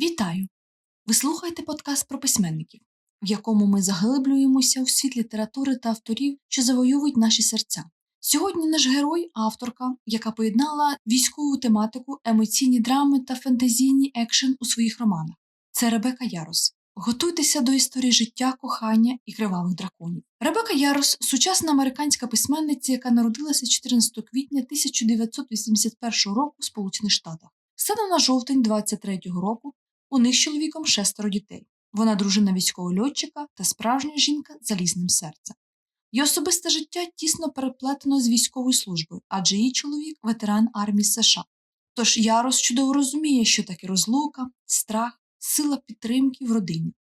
Вітаю! Ви слухаєте подкаст про письменників, в якому ми заглиблюємося у світ літератури та авторів, що завойовують наші серця. Сьогодні наш герой авторка, яка поєднала військову тематику, емоційні драми та фентезійні екшен у своїх романах. Це Ребека Ярос. Готуйтеся до історії життя, кохання і кривавих драконів. Ребека Ярос сучасна американська письменниця, яка народилася 14 квітня 1981 року в Сполучених Штатах. Станом на жовтень 23-го року у них з чоловіком шестеро дітей. Вона дружина військового льотчика та справжня жінка залізним серцем. Її особисте життя тісно переплетено з військовою службою, адже її чоловік ветеран армії США. Тож Ярос чудово розуміє, що таке розлука, страх, сила підтримки в родині.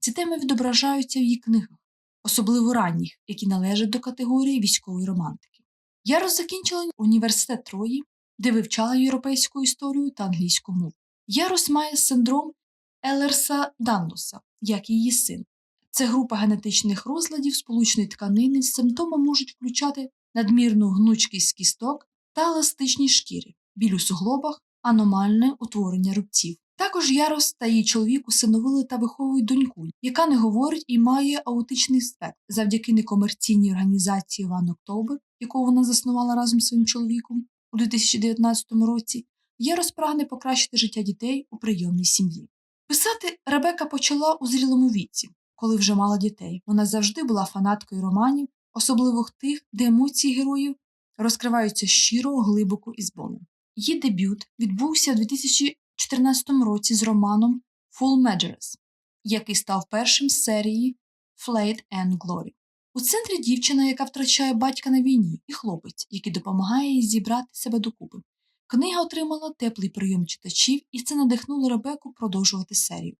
Ці теми відображаються в її книгах, особливо ранніх, які належать до категорії військової романтики. Ярос закінчила університет Трої, де вивчала європейську історію та англійську мову. Ярос має синдром Елерса Данлоса, як її син. Це група генетичних розладів сполучної тканини. Симптоми можуть включати надмірну гнучкість кісток та еластичність шкіри, біль у суглобах, аномальне утворення рубців. Також Ярос та її чоловік усиновили та виховують доньку, яка не говорить і має аутичний спектр завдяки некомерційній організації One October, яку вона заснувала разом з своїм чоловіком у 2019 році. Ярос прагне покращити життя дітей у прийомній сім'ї. Писати Ребека почала у зрілому віці, коли вже мала дітей. Вона завжди була фанаткою романів, особливо тих, де емоції героїв розкриваються щиро, глибоко і з. Її дебют відбувся у 2014 році з романом Full Measures, який став першим з серії Flight and Glory. У центрі дівчина, яка втрачає батька на війні, і хлопець, який допомагає їй зібрати себе докупи. Книга отримала теплий прийом читачів, і це надихнуло Ребеку продовжувати серію.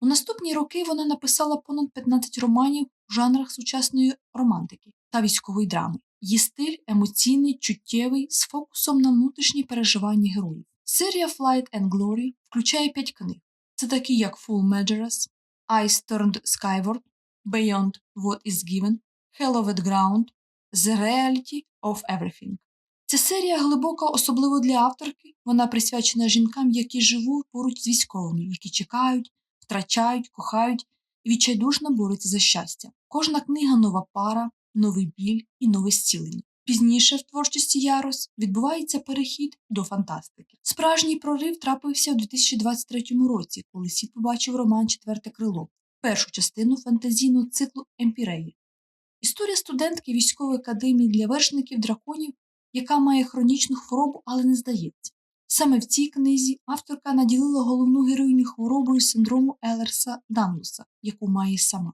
У наступні роки вона написала понад 15 романів у жанрах сучасної романтики та військової драми. Її стиль емоційний, чуттєвий, з фокусом на внутрішні переживання героїв. Серія Flight and Glory включає 5 книг. Це такі, як Full Measures, Eyes Turned Skyward, Beyond What Is Given, Hallowed Ground, The Reality of Everything. Ця серія глибока, особливо для авторки. Вона присвячена жінкам, які живуть поруч з військовими, які чекають, втрачають, кохають і відчайдушно борються за щастя. Кожна книга нова пара, новий біль і нове зцілення. Пізніше в творчості Ярос відбувається перехід до фантастики. Справжній прорив трапився у 2023 році, коли світ побачив роман Четверте крило, першу частину фантазійного циклу Емпіреї. Історія студентки військової академії для вершників драконів яка має хронічну хворобу, але не здається. Саме в цій книзі авторка наділила головну героїню хворобою синдрому Елерса Данлуса, яку має сама.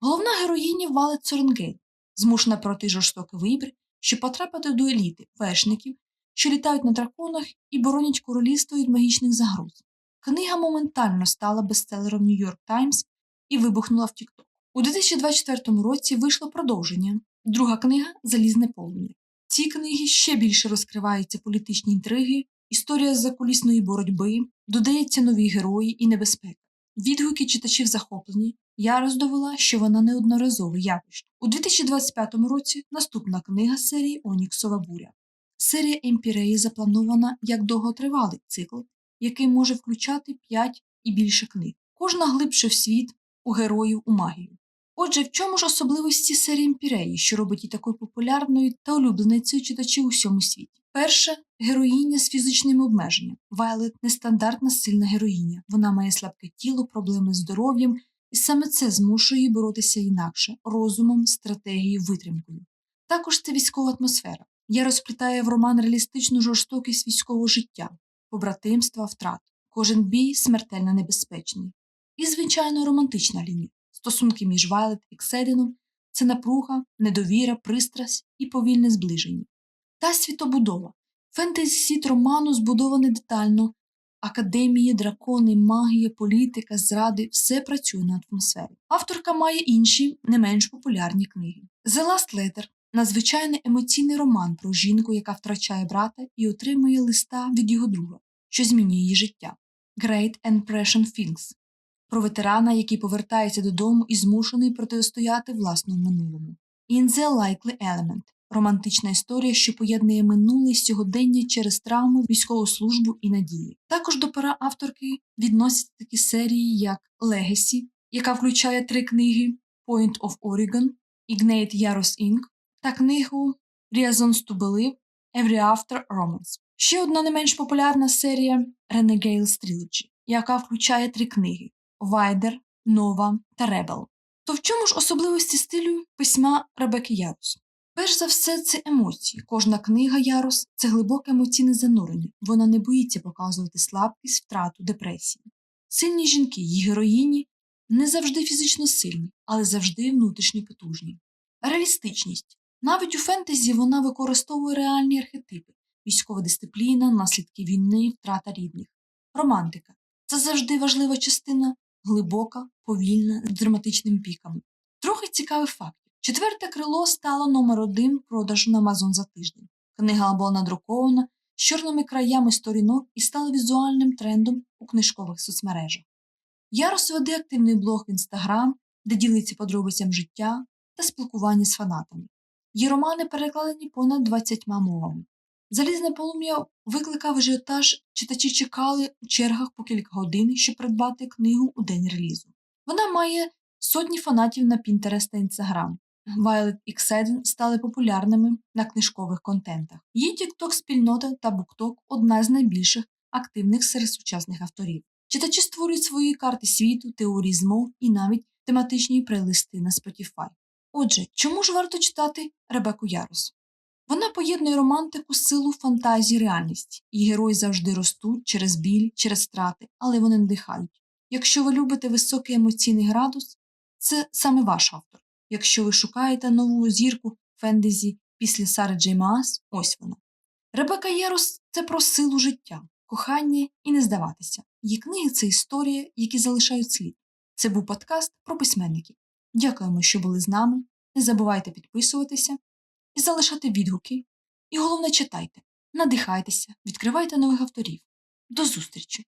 Головна героїня Валет Соренгейн, змушена пройти жорстокий вибір, щоб потрапити до еліти вершників, що літають на драконах і боронять королівство від магічних загроз. Книга моментально стала бестселером Нью-Йорк Таймс і вибухнула в TikTok. У 2024 році вийшло продовження. Друга книга Залізне полум'я. Цій книгі ще більше розкриваються політичні інтриги, історія закулісної боротьби, додаються нові герої і небезпека. Відгуки читачів захоплені. Я роздовела, що вона неодноразово явище. У 2025 році наступна книга серії Оніксова буря. Серія Емпіреї запланована як довготривалий цикл, який може включати 5 і більше книг. Кожна глибше в світ, у героїв, у магію. Отже, в чому ж особливості серії Імпіреї, що робить її такою популярною та улюбленицею читачів у всьому світі? Перше героїня з фізичними обмеженнями. Вайлет нестандартна сильна героїня. Вона має слабке тіло, проблеми з здоров'ям, і саме це змушує її боротися інакше розумом, стратегією, витримкою. Також це військова атмосфера. Я розплітаю в роман реалістичну жорстокість військового життя, побратимства, втрат. Кожен бій смертельно небезпечний. І, звичайно, романтична лінія. Стосунки між Вайлет і Кседином це напруга, недовіра, пристрасть і повільне зближення. Та світобудова. Фентезі світ роману збудований детально. Академії, дракони, магія, політика, зради все працює на атмосфері. Авторка має інші, не менш популярні книги. The Last Letter надзвичайний емоційний роман про жінку, яка втрачає брата і отримує листа від його друга, що змінює її життя. Great and Precious Things про ветерана, який повертається додому і змушений протистояти власному минулому. In the Likely Element романтична історія, що поєднує минуле і сьогодення через травми, військову службу і надії. Також до пера авторки відносяться такі серії, як Legacy, яка включає три книги Point of Oregon, Ignite Yaros Inc. та книгу Reasons to Believe Every After Romance. Ще одна не менш популярна серія Renegades Trilogy, яка включає три книги Wider, Nova та Rebel. То в чому ж особливості стилю письма Ребекки Ярус? Перш за все, це емоції. Кожна книга Ярус це глибоке емоційне занурення. Вона не боїться показувати слабкість, втрату, депресію. Сильні жінки, її героїні не завжди фізично сильні, але завжди внутрішньо потужні. Реалістичність. Навіть у фентезі вона використовує реальні архетипи: військова дисципліна, наслідки війни, втрата рідних. Романтика це завжди важлива частина, глибока, повільна, з драматичними піками. Трохи цікавих фактів. Четверте крило стало номер один продажу на Амазон за тиждень. Книга була надрукована з чорними краями сторінок і стала візуальним трендом у книжкових соцмережах. Ярос веде активний блог в інстаграм, де ділиться подробицям життя та спілкування з фанатами. Її романи перекладені понад 20 мовами. Залізне полум'я викликав ажіотаж, читачі чекали у чергах по кілька годин, щоб придбати книгу у день релізу. Вона має сотні фанатів на Pinterest та Instagram. Violet і Xeden стали популярними на книжкових контентах. Її TikTok-спільнота та BookTok – одна з найбільших активних серед сучасних авторів. Читачі створюють свої карти світу, теорії змов і навіть тематичні плейлисти на Spotify. Отже, чому ж варто читати Ребеку Ярус? Вона поєднує романтику, силу, фантазії, реальність. Її герої завжди ростуть через біль, через страти, але вони надихають. Якщо ви любите високий емоційний градус, це саме ваш автор. Якщо ви шукаєте нову зірку фентезі після Сари Джей Маас, ось вона. Ребека Єрус це про силу життя, кохання і не здаватися. Її книги це історії, які залишають слід. Це був подкаст про письменників. Дякуємо, що були з нами. Не забувайте підписуватися і залишати відгуки. І головне читайте, надихайтеся, відкривайте нових авторів. До зустрічі!